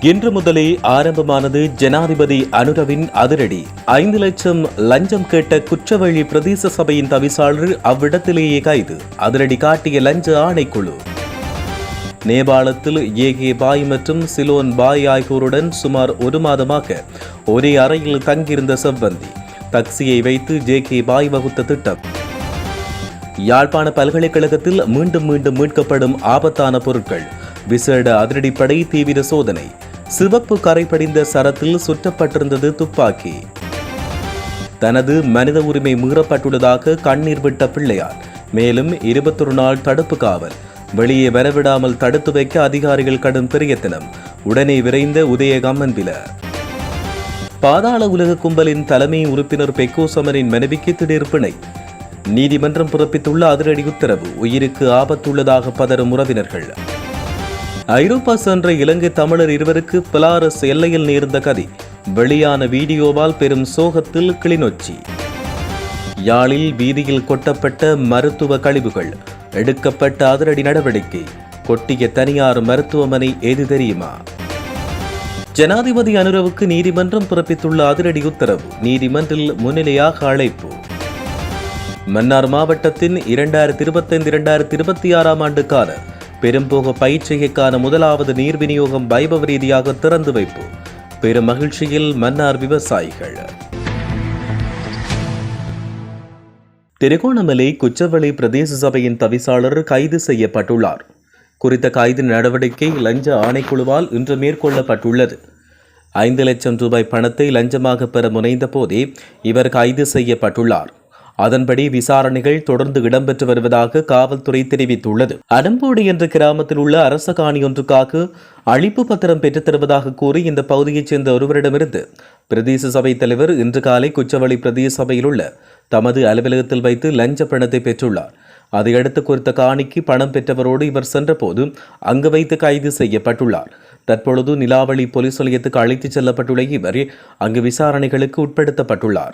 இன்று முதலே ஆரம்பமானது ஜனாதிபதி அனுரவின் அதிரடி. ஐந்து லட்சம் லஞ்சம் கேட்ட குற்றவழி பிரதேச சபையின் தவிசாளர் அவ்விடத்திலேயே கைது. அதிரடி காட்டிய லஞ்ச ஆணைக்குழு. நேபாளத்தில் ஏகே பாய் மற்றும் சிலோன் பாய் ஆகியோருடன் சுமார் ஒரு மாதமாக ஒரே அறையில் தங்கியிருந்த செவ்வந்தி. தக்சியை வைத்து ஜே கே பாய் வகுத்த திட்டம். யாழ்ப்பாண பல்கலைக்கழகத்தில் மீண்டும் மீண்டும் மீட்கப்படும் ஆபத்தான பொருட்கள். விசேட அதிரடிப்படை தீவிர சோதனை. சிவப்பு கரை படிந்த சரத்தில் சுற்றப்பட்டிருந்தது துப்பாக்கி. தனது மனித உரிமை மீறப்பட்டுள்ளதாக கண்ணீர் விட்ட பிள்ளையார். மேலும் இருபத்தொரு நாள் தடுப்பு காவல். வெளியே வரவிடாமல் தடுத்து வைக்க அதிகாரிகள் கடும் பிரயத்தனம். உடனே விரைந்த உதயகம்மன் பில பாதாள உலக கும்பலின் தலைமை உறுப்பினர் பெக்கோ சமரின் மனைவிக்கு திடீர் பிணை. நீதிமன்றம் பிறப்பித்துள்ள அதிரடி உத்தரவு உயிருக்கு ஆபத்துள்ளதாக பதறும் உறவினர்கள். ஐரோப்பா சென்ற இலங்கை தமிழர் இருவருக்கு பிலாரஸ் எல்லையில் நேர்ந்த கதி. வெளியான வீடியோவால் பெரும் சோகத்தில் கிளிநொச்சி. யாழில் வீதியில் கொட்டப்பட்ட மருத்துவ கழிவுகள். எடுக்கப்பட்ட அதிரடி நடவடிக்கை. கொட்டிய தனியார் மருத்துவமனை ஏது தெரியுமா? ஜனாதிபதி அனுரவுக்கு நீதிமன்றம் பிறப்பித்துள்ள அதிரடி உத்தரவு. நீதிமன்றில் முன்னிலையாக அழைப்பு. மன்னார் மாவட்டத்தின் இரண்டாயிரத்தி இருபத்தைந்து இரண்டாயிரத்தி இருபத்தி ஆறாம் ஆண்டுக்கான பெரும்போக பயிற்சிகைக்கான முதலாவது நீர் விநியோகம் வைபவ ரீதியாக திறந்து வைப்பு. பெரும் மகிழ்ச்சியில் மன்னார் விவசாயிகள். திருகோணமலை குச்சவெளி பிரதேச சபையின் தவிசாளர் கைது செய்யப்பட்டுள்ளார். குறித்த கைது நடவடிக்கை லஞ்ச ஆணைக்குழுவால் இன்று மேற்கொள்ளப்பட்டுள்ளது. ஐந்து லட்சம் ரூபாய் பணத்தை லஞ்சமாக பெற முனைந்த போதே இவர் கைது செய்யப்பட்டுள்ளார். அதன்படி விசாரணைகள் தொடர்ந்து இடம்பெற்று வருவதாக காவல்துறை தெரிவித்துள்ளது. அடம்போடு என்ற கிராமத்தில் உள்ள அரச காணி ஒன்றுக்காக அழிப்பு பத்திரம் பெற்றுத் தருவதாக கூறி இந்த பகுதியைச் சேர்ந்த ஒருவரிடமிருந்து பிரதேச சபை தலைவர் இன்று காலை குச்சவளி பிரதேச சபையில் உள்ள தமது அலுவலகத்தில் வைத்து லஞ்ச பணத்தை பெற்றுள்ளார். அதையடுத்து குறித்த காணிக்கு பணம் பெற்றவரோடு இவர் சென்றபோது அங்கு வைத்து கைது செய்யப்பட்டுள்ளார். தற்பொழுது நிலாவளி போலீஸ் நிலையத்துக்கு அழைத்துச் செல்லப்பட்டுள்ள இவர் அங்கு விசாரணைகளுக்கு உட்படுத்தப்பட்டுள்ளார்.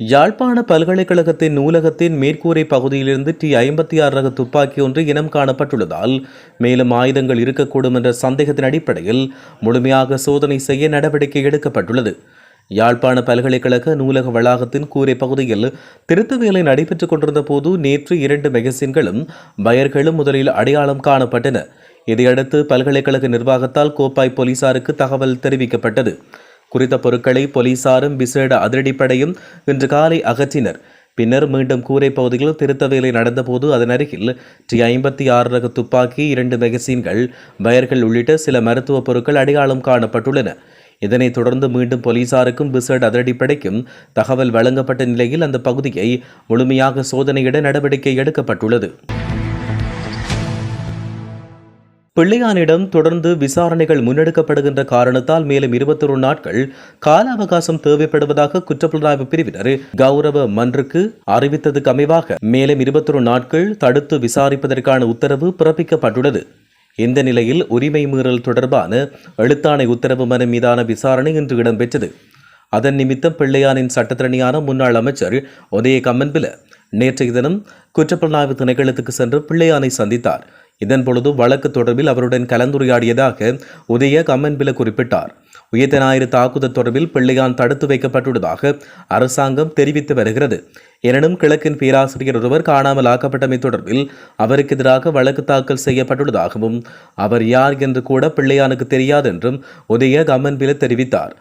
யாழ்ப்பாண பல்கலைக்கழகத்தின் நூலகத்தின் மேற்கூரை பகுதியிலிருந்து டி ஐம்பத்தி ஆறு ரக துப்பாக்கி ஒன்று இனம் காணப்பட்டுள்ளதால் மேலும் ஆயுதங்கள் இருக்கக்கூடும் என்ற சந்தேகத்தின் அடிப்படையில் முழுமையாக சோதனை செய்ய நடவடிக்கை எடுக்கப்பட்டுள்ளது. யாழ்ப்பாண பல்கலைக்கழக நூலக வளாகத்தின் கூரை பகுதியில் திருத்த வேலை நடைபெற்றுக் கொண்டிருந்த போது நேற்று இரண்டு மெகசின்களும் பயர்களும் முதலில் அடையாளம் காணப்பட்டன. இதையடுத்து பல்கலைக்கழக நிர்வாகத்தால் கோப்பாய் போலீசாருக்கு தகவல் தெரிவிக்கப்பட்டது. குறித்த பொருட்களை போலீசாரும் விசேட அதிரடிப்படையும் இன்று காலை அகற்றினர். பின்னர் மீண்டும் கூரை பகுதியில் திருத்த வேலை நடந்தபோது அதன் அருகில் டி ஐம்பத்தி ஆறு ரக துப்பாக்கி இரண்டு மெகசீன்கள் வயர்கள் உள்ளிட்ட சில மருத்துவ பொருட்கள் அடையாளம் காணப்பட்டுள்ளன. இதனைத் தொடர்ந்து மீண்டும் போலீசாருக்கும் விசேட அதிரடிப்படைக்கும் தகவல் வழங்கப்பட்ட நிலையில் அந்த பகுதியை முழுமையாக சோதனையிட நடவடிக்கை எடுக்கப்பட்டுள்ளது. பிள்ளையானிடம் தொடர்ந்து விசாரணைகள் முன்னெடுக்கப்படுகின்ற காரணத்தால் மேலும் இருபத்தொரு நாட்கள் கால அவகாசம் தேவைப்படுவதாக குற்றப்புலனாய்வு பிரிவினர் கௌரவ மன்றுக்கு அறிவித்ததுக்கு அமைவாக மேலும் இருபத்தொரு நாட்கள் தடுத்து விசாரிப்பதற்கான உத்தரவு பிறப்பிக்கப்பட்டுள்ளது. இந்த நிலையில் உரிமை மீறல் தொடர்பான எழுத்தாணை உத்தரவு மனு மீதான விசாரணை இன்று இடம்பெற்றது. அதன் நிமித்தம் பிள்ளையானின் சட்டத்திறனியான முன்னாள் அமைச்சர் உதய கம்மன்பில நேற்றைய தினம் குற்றப்புலனாய்வு திணைக்களத்துக்கு சென்று பிள்ளையானை சந்தித்தார். இதன் பொழுது வழக்கு தொடர்பில் அவருடன் கலந்துரையாடியதாக உதய கம்மன்பில குறிப்பிட்டார். உயிர்த்த ஞாயிறு தாக்குதல் தொடர்பில் பிள்ளையான் தடுத்து வைக்கப்பட்டுள்ளதாக அரசாங்கம் தெரிவித்து வருகிறது. எனினும் கிழக்கின் பேராசிரியர் ஒருவர் காணாமல் ஆக்கப்பட்டமை தொடர்பில் அவருக்கு எதிராக வழக்கு தாக்கல் செய்யப்பட்டுள்ளதாகவும் அவர் யார் என்று கூட பிள்ளையானுக்கு தெரியாது என்றும் உதய கம்மன்பில தெரிவித்தார்.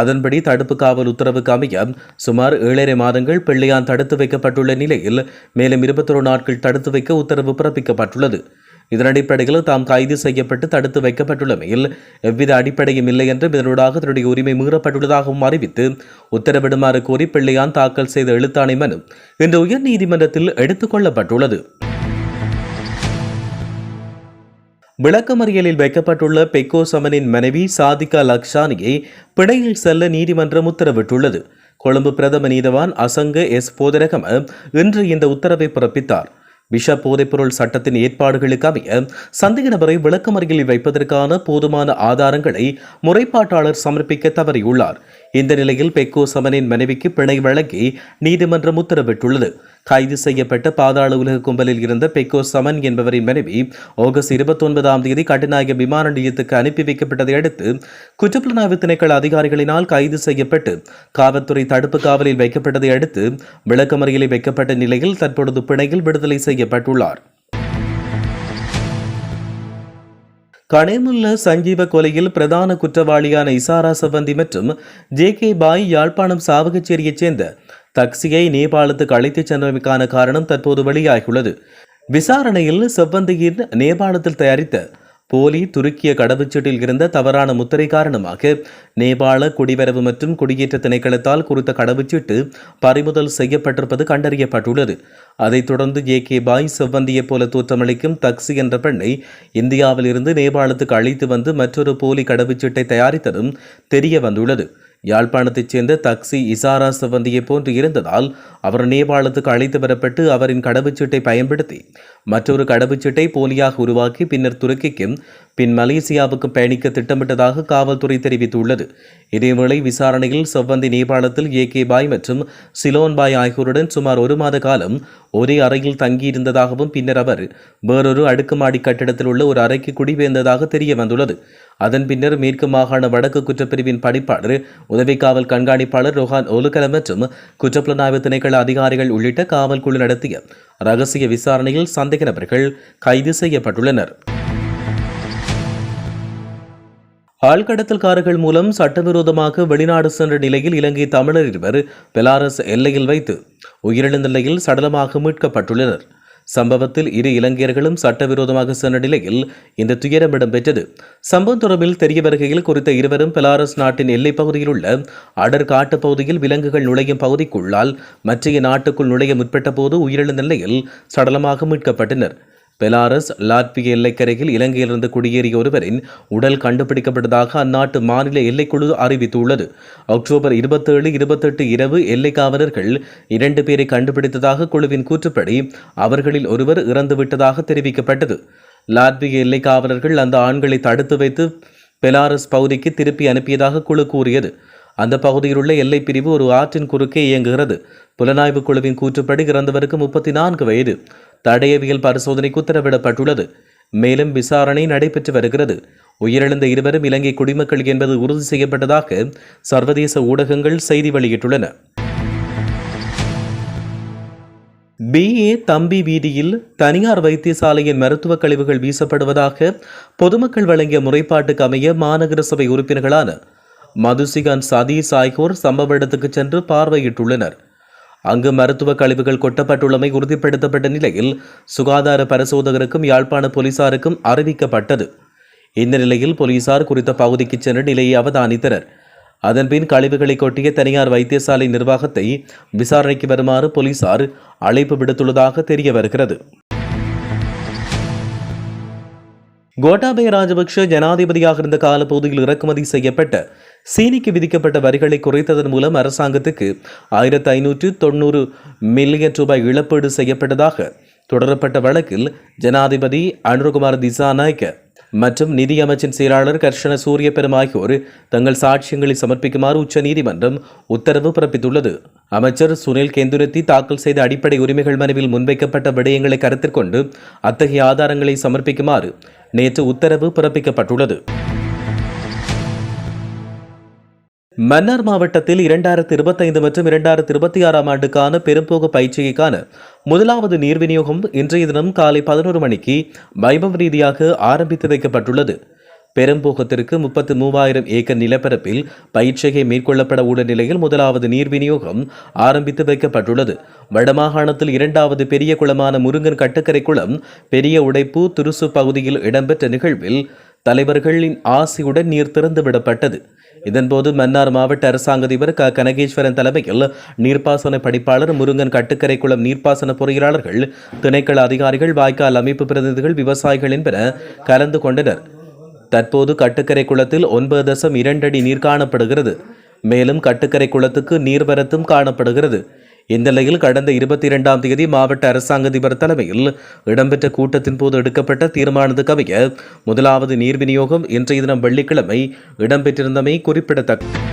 அதன்படி தடுப்பு காவல் உத்தரவுக்கு அமைய சுமார் ஏழரை மாதங்கள் பிள்ளையான் தடுத்து வைக்கப்பட்டுள்ள நிலையில் மேலும் இருபத்தொரு நாட்கள் தடுத்து வைக்க உத்தரவு பிறப்பிக்கப்பட்டுள்ளது. இதன் அடிப்படையில் தாம் கைது செய்யப்பட்டு தடுத்து வைக்கப்பட்டுள்ளமையில் எவ்வித அடிப்படையும் இல்லை என்றும் இதனூடாக தன்னுடைய உரிமை மீறப்பட்டுள்ளதாகவும் அறிவித்து உத்தரவிடுமாறு கோரி பிள்ளையான் தாக்கல் செய்த எழுத்தாணை மனு இன்று உயர்நீதிமன்றத்தில் எடுத்துக் விளக்கமறியலில் வைக்கப்பட்டுள்ள பெக்கோ சமனின் மனைவி சாதிகா லக்ஷானியை பிணையில் செல்ல நீதிமன்றம் உத்தரவிட்டுள்ளது. கொழும்பு பிரதம நீதவான் அசங்க எஸ். போதரகம இன்று இந்த உத்தரவை பிறப்பித்தார். விஷ போதைப்பொருள் சட்டத்தின் ஏற்பாடுகளுக்கு அமைய சந்தேக நபரை விளக்கமறியலில் வைப்பதற்கான போதுமான ஆதாரங்களை முறைப்பாட்டாளர் சமர்ப்பிக்க தவறியுள்ளார். இந்த நிலையில் பெக்கோ சமனின் மனைவிக்கு பிணை வழங்கி நீதிமன்றம் உத்தரவிட்டுள்ளது. கைது செய்யப்பட்ட பாதாள உலக கும்பலில் இருந்த பெக்கோ சமன் என்பவரின் மனைவி ஆகஸ்ட் இருபத்தி ஒன்பதாம் தேதி கட்டுநாயக விமான நிலையத்துக்கு அனுப்பி வைக்கப்பட்டதை அடுத்து குற்றப்புலனாய்வு திணைக்கள அதிகாரிகளினால் கைது செய்யப்பட்டு காவல்துறை தடுப்பு காவலில் வைக்கப்பட்டதை அடுத்து விளக்கமறியலில் வைக்கப்பட்ட நிலையில் தற்பொழுது பிணையில் விடுதலை செய்யப்பட்டுள்ளார். கனேமுல்ல சஞ்சீவ கொலையில் பிரதான குற்றவாளியான இசாரா சவந்தி மற்றும் ஜே கே பாய் யாழ்ப்பாணம் சாவகச்சேரியைச் சேர்ந்த தக்சியை நேபாளத்துக்கு அழைத்துச் சென்றமைக்கான காரணம் தற்போது வெளியாகியுள்ளது. விசாரணையில் செவ்வந்தியின் நேபாளத்தில் தயாரித்த போலி துருக்கிய கடவுச்சீட்டில் இருந்த தவறான முத்திரை காரணமாக நேபாள குடிவரவு மற்றும் குடியேற்ற திணைக்களத்தால் குறித்த கடவுச்சீட்டு பறிமுதல் செய்யப்பட்டிருப்பது கண்டறியப்பட்டுள்ளது. அதைத் தொடர்ந்து ஏ கே பாய் செவ்வந்தியைப் போல தோற்றமளிக்கும் தக்சி என்ற பெண்ணை இந்தியாவில் இருந்து நேபாளத்துக்கு அழைத்து வந்து மற்றொரு போலி கடவுச்சீட்டை தயாரித்ததும் தெரிய வந்துள்ளது யாழ்ப்பாணத்தைச் சேர்ந்த தக்சி இசாரா செவ்வந்தியை போன்று இருந்ததால் அவர் நேபாளத்துக்கு அழைத்து வரப்பட்டு அவரின் கடவுச்சீட்டை பயன்படுத்தி மற்றொரு கடவுச்சீட்டை போலியாக உருவாக்கி பின்னர் துருக்கிக்கும் பின் மலேசியாவுக்கும் பயணிக்க திட்டமிட்டதாக காவல்துறை தெரிவித்துள்ளது. இதேவேளை விசாரணையில் செவ்வந்தி நேபாளத்தில் ஏ கே பாய் மற்றும் சிலோன் பாய் ஆகியோருடன் சுமார் ஒரு மாத காலம் ஒரே அறையில் தங்கியிருந்ததாகவும் பின்னர் அவர் வேறொரு அடுக்குமாடி கட்டிடத்தில் உள்ள ஒரு அறைக்கு குடிபெயர்ந்ததாக தெரிய வந்துள்ளது அதன் பின்னர் மேற்கு மாகாண வடக்கு குற்றப்பிரிவின் படிப்பாளர் உதவி காவல் கண்காணிப்பாளர் ரோஹான் ஒலுகல மற்றும் குற்றப்புலனாய்வு திணைக்கள அதிகாரிகள் உள்ளிட்ட காவல் குழு நடத்திய ரகசிய விசாரணையில் சந்தேக நபர்கள் கைது செய்யப்பட்டுள்ளனர். ஆழ்கடத்தல்காரர்கள் மூலம் சட்டவிரோதமாக வெளிநாடு சென்ற நிலையில் இலங்கை தமிழர் இருவர் பெலாரஸ் எல்லையில் வைத்து உயிரிழந்த நிலையில் சடலமாக மீட்கப்பட்டுள்ளனர். சம்பவத்தில் இரு இலங்கையர்களும் சட்டவிரோதமாக சென்ற நிலையில் இந்த துயரம் இடம்பெற்றது. சம்பவம் தொடர்பில் தெரிய வருகையில் குறித்த இருவரும் பெலாரஸ் நாட்டின் எல்லைப் பகுதியில் உள்ள அடர் காட்டுப் பகுதியில் விலங்குகள் நுழையும் பகுதிக்குள்ளால் மற்றைய நாட்டுக்குள் நுழைய முற்பட்ட போது உயிரிழந்த நிலையில் சடலமாக மீட்கப்பட்டனர். பெலாரஸ் லாட்விய எல்லைக்கரையில் இலங்கையிலிருந்து குடியேறிய ஒருவரின் உடல் கண்டுபிடிக்கப்பட்டதாக அந்நாட்டு மாநில எல்லைக்குழு அறிவித்துள்ளது. அக்டோபர் இருபத்தேழு இருபத்தெட்டு இரவு எல்லை காவலர்கள் இரண்டு பேரை கண்டுபிடித்ததாக குழுவின் கூற்றுப்படி அவர்களில் ஒருவர் இறந்துவிட்டதாக தெரிவிக்கப்பட்டது. லாட்விய எல்லை காவலர்கள் அந்த ஆண்களை தடுத்து வைத்து பெலாரஸ் பகுதிக்கு திருப்பி அனுப்பியதாக குழு கூறியது. அந்த பகுதியில் உள்ள எல்லைப் பிரிவு ஒரு ஆற்றின் குறுக்கே இயங்குகிறது. புலனாய்வு குழுவின் கூற்றுப்படி இறந்தவருக்கு முப்பத்தி நான்கு வயது. தடயவியல் பரிசோதனைக்கு உத்தரவிடப்பட்டுள்ளது. மேலும் விசாரணை நடைபெற்று வருகிறது. உயிரிழந்த இருவரும் இலங்கை குடிமக்கள் என்பது உறுதி செய்யப்பட்டதாக சர்வதேச ஊடகங்கள் செய்தி வெளியிட்டுள்ளன. பிஏ தம்பி வீதியில் தனியார் வைத்தியசாலையின் மருத்துவக் கழிவுகள் வீசப்படுவதாக பொதுமக்கள் வழங்கிய முறைப்பாட்டுக்கு அமைய மாநகர சபை உறுப்பினர்களான மதுசிகாந்த் சதீஷ் ஆகியோர் சம்பவ இடத்துக்கு சென்று பார்வையிட்டுள்ளனர். அங்கு மருத்துவ கழிவுகள் கொட்டப்பட்டுள்ளமை உறுதிப்படுத்தப்பட்ட நிலையில் சுகாதார பரிசோதகருக்கும் யாழ்ப்பாண போலீசாருக்கும் அறிவிக்கப்பட்டது. இந்த நிலையில் போலீசார் குறித்த பகுதிக்கு சென்று நிலையை அவதானித்தனர். அதன்பின் கழிவுகளை கொட்டிய தனியார் வைத்தியசாலை நிர்வாகத்தை விசாரணைக்கு வருமாறு போலீசார் அழைப்பு விடுத்துள்ளதாக தெரிய வருகிறது கோட்டாபய ராஜபக்ஷ ஜனாதிபதியாக இருந்த காலப்பகுதியில் இறக்குமதி செய்யப்பட்ட சீனிக்கு விதிக்கப்பட்ட வரிகளை குறைத்ததன் மூலம் அரசாங்கத்துக்கு ஆயிரத்து ஐநூற்று தொண்ணூறு மில்லியன் ரூபாய் இழப்பீடு செய்யப்பட்டதாக தொடரப்பட்ட வழக்கில் ஜனாதிபதி அனுரகுமார் திசாநாயக்க மற்றும் நிதியமைச்சின் செயலாளர் கர்ஷன சூரிய பெரும் ஆகியோர் தங்கள் சாட்சியங்களை சமர்ப்பிக்குமாறு உச்சநீதிமன்றம் உத்தரவு பிறப்பித்துள்ளது. அமைச்சர் சுனில் கேந்துரத்தி தாக்கல் செய்த அடிப்படை உரிமைகள் மனுவில் முன்வைக்கப்பட்ட விடயங்களை கருத்தில் கொண்டு அத்தகைய ஆதாரங்களை சமர்ப்பிக்குமாறு நேற்று உத்தரவு பிறப்பிக்கப்பட்டுள்ளது. மன்னார் மாவட்டத்தில் இரண்டாயிரத்தி இருபத்தைந்து மற்றும் இரண்டாயிரத்தி இருபத்தி ஆறாம் ஆண்டுக்கான பெரும்போக பயிற்சிக்கான முதலாவது நீர் விநியோகம் இன்றைய தினம் காலை பதினோரு மணிக்கு வைபவ ரீதியாக ஆரம்பித்து வைக்கப்பட்டுள்ளது. பெரும்போகத்திற்கு முப்பத்து மூவாயிரம் ஏக்கர் நிலப்பரப்பில் பயிற்சிகை மேற்கொள்ளப்பட உள்ள நிலையில் முதலாவது நீர் விநியோகம் ஆரம்பித்து வைக்கப்பட்டுள்ளது. வடமாகாணத்தில் இரண்டாவது பெரிய குளமான முருங்கன் கட்டுக்கரை குளம் பெரிய உடைப்பு துருசு பகுதியில் இடம்பெற்ற நிகழ்வில் தலைவர்களின் ஆசையுடன் நீர் திறந்து விடப்பட்டது. இதன்போது மன்னார் மாவட்ட அரசாங்க அதிபர் க. கனகேஸ்வரன் தலைமையில் நீர்ப்பாசன படிப்பாளர் முருங்கன் கட்டுக்கரை குளம் நீர்ப்பாசன பொறியாளர்கள் திணைக்கள அதிகாரிகள் வாய்க்கால் அமைப்பு பிரதிநிதிகள் விவசாயிகள் என்பன கலந்து கொண்டனர். தற்போது கட்டுக்கரை குளத்தில் ஒன்பது தசம் இரண்டடி நீர் காணப்படுகிறது. மேலும் கட்டுக்கரை குளத்துக்கு நீர்வரத்தும் காணப்படுகிறது. இந்நிலையில் கடந்த இருபத்தி இரண்டாம் தேதி மாவட்ட அரசாங்க அதிபர் தலைமையில் இடம்பெற்ற கூட்டத்தின் போது எடுக்கப்பட்ட தீர்மானத்துக்கு அமைய முதலாவது நீர் விநியோகம் இன்றைய தினம் வெள்ளிக்கிழமை இடம்பெற்றிருந்தமை குறிப்பிடத்தக்கது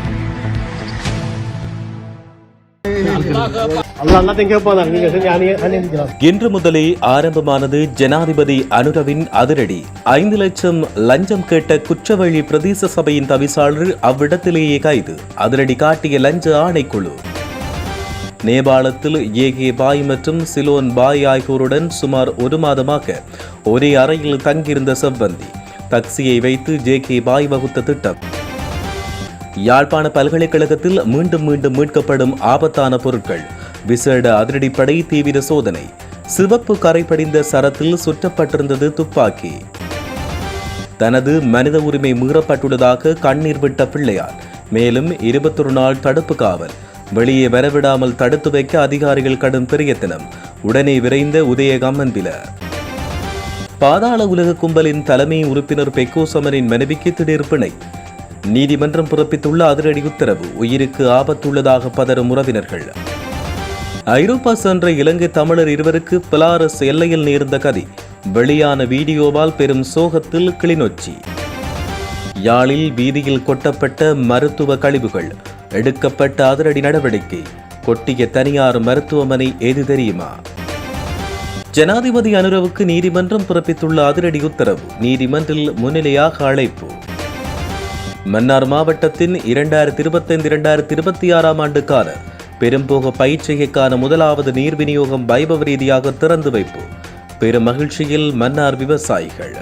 இன்று முதலே ஆரம்பமானது ஜனாதிபதி அனுரவின் அதிரடி. ஐந்து லட்சம் லஞ்சம் கேட்ட குற்றவழி பிரதேச சபையின் தவிசாளர் அவ்விடத்திலேயே கைது. அதிரடி காட்டிய லஞ்ச ஆணைக்குழு. நேபாளத்தில் ஏகே பாய் மற்றும் சிலோன் பாய் ஆகியோருடன் சுமார் ஒரு மாதமாக ஒரே அறையில் தங்கியிருந்த செவ்வந்தி. தக்சியை வைத்து ஜே கே பாய் வகுத்த திட்டம். யாழ்ப்பாண பல்கலைக்கழகத்தில் மீண்டும் மீண்டும் மீட்கப்படும் ஆபத்தான பொருட்கள் விசேட அதிரடிப்படை தீவிர சோதனை சிவப்பு கரை படிந்த சரத்தில் சுற்றப்பட்டிருந்தது துப்பாக்கி. தனது மனித உரிமை மீறப்பட்டுள்ளதாக கண்ணீர் விட்ட பிள்ளையார் மேலும் இருபத்தொரு நாள் தடுப்பு காவல் வெளியே வரவிடாமல் தடுத்து வைக்க அதிகாரிகள் கடும் பிரயத்தனம். உடனே விரைந்த உதயகம்மன்பில பாதாள உலக கும்பலின் தலைமை உறுப்பினர் பெக்கோ சமரின் மனைவிக்கு திடீர் பிணை. நீதிமன்றம் பிறப்பித்துள்ள அதிரடி உத்தரவு உயிருக்கு ஆபத்துள்ளதாக பதறும் உறவினர்கள். ஐரோப்பா சென்ற இலங்கை தமிழர் இருவருக்கு பிலாரஸ் எல்லையில் நேர்ந்த கதி. வெளியான வீடியோவால் பெரும் சோகத்தில் கிளிநொச்சி. யாழில் வீதியில் கொட்டப்பட்ட மருத்துவ கழிவுகள். எடுக்கப்பட்ட அதிரடி நடவடிக்கை. கொட்டிய தனியார் மருத்துவமனை எது தெரியுமா? ஜனாதிபதி அனுரவுக்கு நீதிமன்றம் பிறப்பித்துள்ள அதிரடி உத்தரவு நீதிமன்றில் முன்னிலையாக அழைப்பு. மன்னார் மாவட்டத்தின் இரண்டாயிரத்தி இருபத்தைந்து இரண்டாயிரத்தி இருபத்தி ஆறாம் ஆண்டுக்கான பெரும்போக பயிற்சிகைக்கான முதலாவது நீர் விநியோகம் வைபவ ரீதியாக திறந்து வைப்பு. பெரும் மகிழ்ச்சியில் மன்னார் விவசாயிகள்.